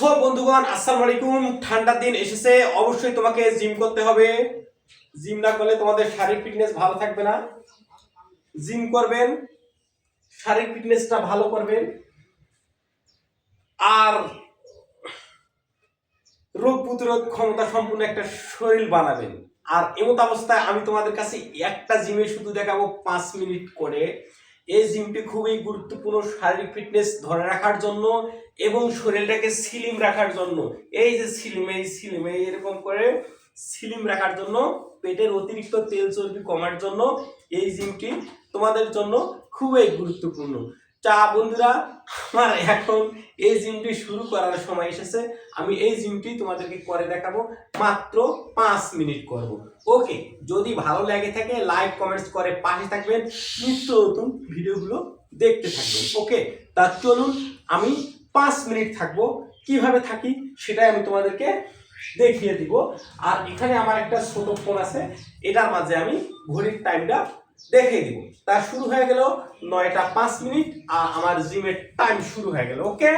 So বন্ধুগণ, আসসালামু আলাইকুম। ঠান্ডার দিন এসেছে, অবশ্যই তোমাকে জিম করতে হবে। জিম না করলে তোমাদের শারীরিক ফিটনেস ভালো থাকবে না। জিম করবেন, শারীরিক ফিটনেসটা ভালো করবেন। আর রোগ প্রতিরোধ ক্ষমতা সম্পূর্ণ একটা শরীর বানাবেন। আর এমত অবস্থায় আমি তোমাদের কাছে একটা জিমে শুধু দেখাবো পাঁচ মিনিট করে। এই জিমটি খুবই গুরুত্বপূর্ণ শারীরিক ফিটনেস ধরে রাখার জন্য এবং শরীরটাকে সিলিম রাখার জন্য। এই যে সিলিম সিলিম এরকম করে সিলিম রাখার জন্য, পেটের অতিরিক্ত তেল চর্বি কমার জন্য এই জিমটি তোমাদের জন্য খুবই গুরুত্বপূর্ণ। চা বন্ধুরা, আমার এখন এই জিমটি শুরু করার সময় এসেছে। আমি এই জিমটি তোমাদেরকে করে দেখাবো, মাত্র পাঁচ মিনিট করব। ওকে যদি ভালো লাগে থাকে লাইক কমেন্টস করে পাশে থাকবেন। নিত্য নতুন ভিডিওগুলো দেখতে থাকবেন। ওকে তা চলুন, আমি পাঁচ মিনিট থাকব। কীভাবে থাকি, সেটাই আমি তোমাদেরকে দেখিয়ে দিব। আর এখানে আমার একটা ছোট ফোন আছে। এটার মাঝে আমি ঘড়ির টাইমটা দেখিয়ে দিব তা শুরু হয়ে গেল নয়টা পাঁচ মিনিট, আর আমার জিমের টাইম শুরু হয়ে গেল ওকে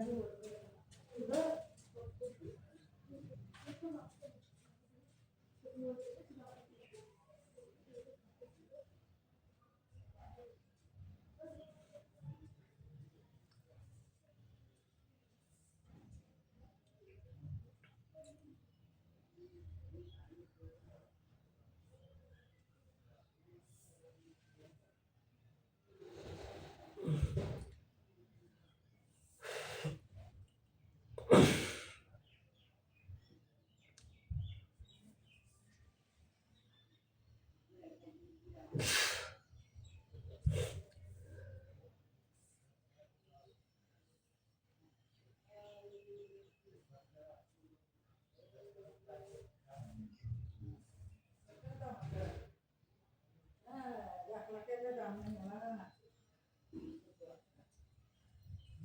ಮಾಡಿ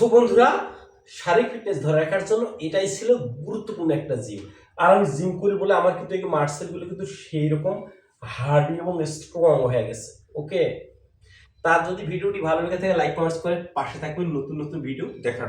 সো বন্ধুরা, শারীরিক ফিটনেস ধরে রাখার জন্য এটাই ছিল গুরুত্বপূর্ণ একটা জিম আর আমি জিম করি বলে আমার কিন্তু এই মার্সেলগুলো কিন্তু সেই রকম হার্ডি এবং স্ট্রং হয়ে গেছে ওকে তার যদি ভিডিওটি ভালো লেগে থাকে লাইক কমেন্টস করে পাশে থাকবেন নতুন নতুন ভিডিও দেখার